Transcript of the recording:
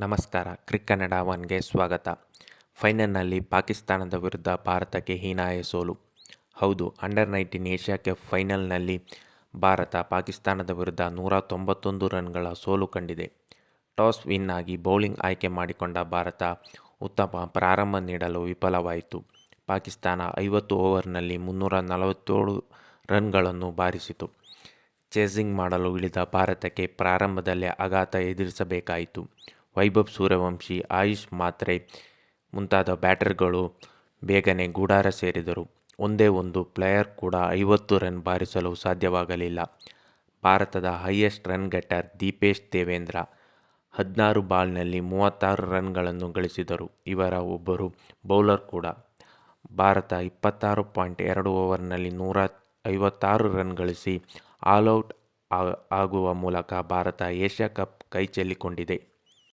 ನಮಸ್ಕಾರ, ಕ್ರಿಕ್ ಕನ್ನಡ ಒನ್ಗೆ ಸ್ವಾಗತ. ಫೈನಲ್ನಲ್ಲಿ ಪಾಕಿಸ್ತಾನದ ವಿರುದ್ಧ ಭಾರತಕ್ಕೆ ಹೀನಾಯ ಸೋಲು. ಹೌದು, ಅಂಡರ್ ನೈನ್ಟೀನ್ ಏಷ್ಯಾ ಕಪ್ ಫೈನಲ್ನಲ್ಲಿ ಭಾರತ ಪಾಕಿಸ್ತಾನದ ವಿರುದ್ಧ ನೂರ ತೊಂಬತ್ತೊಂದು ರನ್ಗಳ ಸೋಲು ಕಂಡಿದೆ. ಟಾಸ್ ವಿನ್ ಆಗಿ ಬೌಲಿಂಗ್ ಆಯ್ಕೆ ಮಾಡಿಕೊಂಡ ಭಾರತ ಉತ್ತಮ ಪ್ರಾರಂಭ ನೀಡಲು ವಿಫಲವಾಯಿತು. ಪಾಕಿಸ್ತಾನ ಐವತ್ತು ಓವರ್ನಲ್ಲಿ ಮುನ್ನೂರ ನಲವತ್ತೇಳು ರನ್ಗಳನ್ನು ಬಾರಿಸಿತು. ಚೇಸಿಂಗ್ ಮಾಡಲು ಇಳಿದ ಭಾರತಕ್ಕೆ ಪ್ರಾರಂಭದಲ್ಲೇ ಆಘಾತ ಎದುರಿಸಬೇಕಾಯಿತು. ವೈಭವ್ ಸೂರ್ಯವಂಶಿ, ಆಯುಷ್ ಮಾತ್ರೆ ಮುಂತಾದ ಬ್ಯಾಟರ್ಗಳು ಬೇಗನೆ ಗೂಡಾರ ಸೇರಿದರು. ಒಂದೇ ಒಂದು ಪ್ಲೇಯರ್ ಕೂಡ ಐವತ್ತು ರನ್ ಬಾರಿಸಲು ಸಾಧ್ಯವಾಗಲಿಲ್ಲ. ಭಾರತದ highest run getter Deepesh Devendra ಹದಿನಾರು ಬಾಲ್ನಲ್ಲಿ ಮೂವತ್ತಾರು ರನ್ಗಳನ್ನು ಗಳಿಸಿದರು. ಇವರ ಒಬ್ಬರು ಬೌಲರ್ ಕೂಡ. ಭಾರತ ಇಪ್ಪತ್ತಾರು ಪಾಯಿಂಟ್ ಎರಡು ಓವರ್ನಲ್ಲಿ ನೂರ ಐವತ್ತಾರು ರನ್ ಗಳಿಸಿ ಆಲ್ಔಟ್ ಆಗುವ ಮೂಲಕ ಭಾರತ ಏಷ್ಯಾ ಕಪ್ ಕೈಚೆಲ್ಲಿಕೊಂಡಿದೆ